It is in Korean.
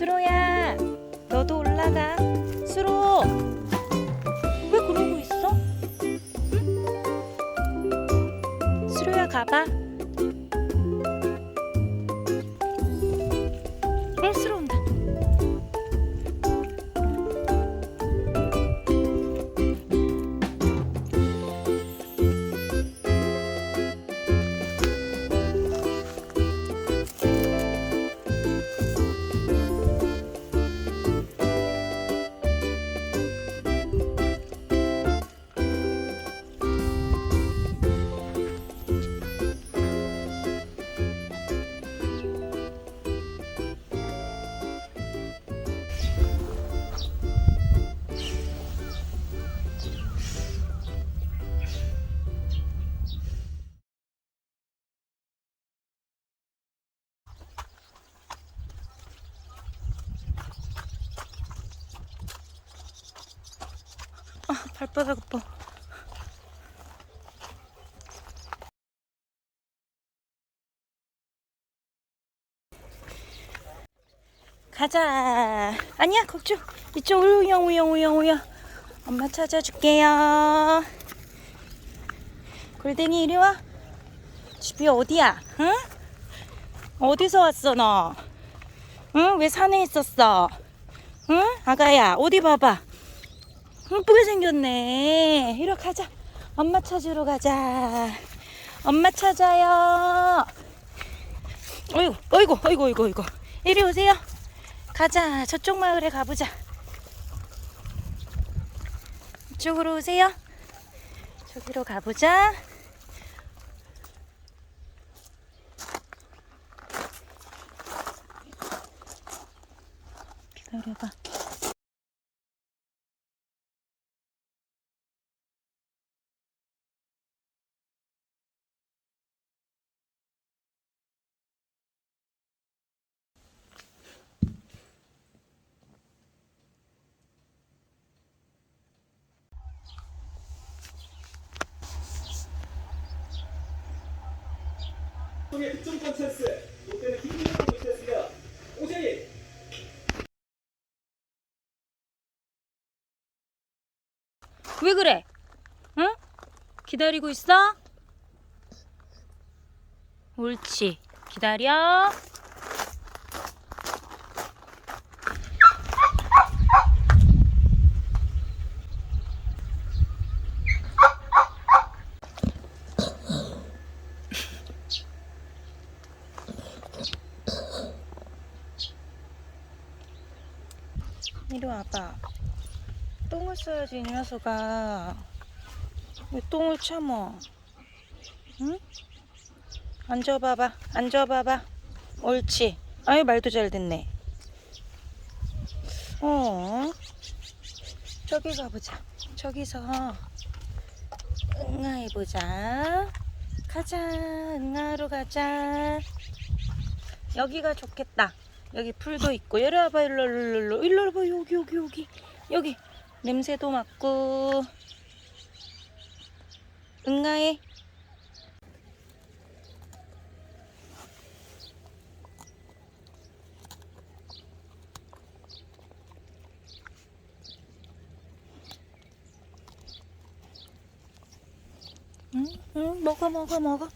수로야, 너도 올라가. 수로, 왜 그러고 있어? 응? 수로야, 가봐. 발바닥 아파. 가자. 아니야, 걱정. 이쪽 우영 우영 우영 우영. 엄마 찾아줄게요. 골댕이 이리 와. 집이 어디야? 응? 어디서 왔어 너? 응? 왜 산에 있었어? 응? 아가야 어디 봐봐. 이쁘게 생겼네. 이리 가자. 엄마 찾으러 가자. 엄마 찾아요. 어이구, 어이구, 어이구, 어이구, 어이구. 이리 오세요. 가자. 저쪽 마을에 가보자. 이쪽으로 오세요. 저기로 가보자. 기다려봐. 왜 그래? 응? 기다리고 있어? 옳지. 기다려. 이리 와봐. 똥을 써야지 이 녀석아. 왜 똥을 참어? 응? 앉아봐봐 앉아봐봐. 옳지. 아유 말도 잘 듣네. 어? 저기 가보자. 저기서. 응아해보자. 가자. 응아하러 가자. 여기가 좋겠다 여기 풀도 있고 이리 와봐 일로 일로 일로 일로. 와봐 여기 여기 여기. 여기. 냄새도 맡고. 응가해. 응, 응, 먹어 먹어 먹어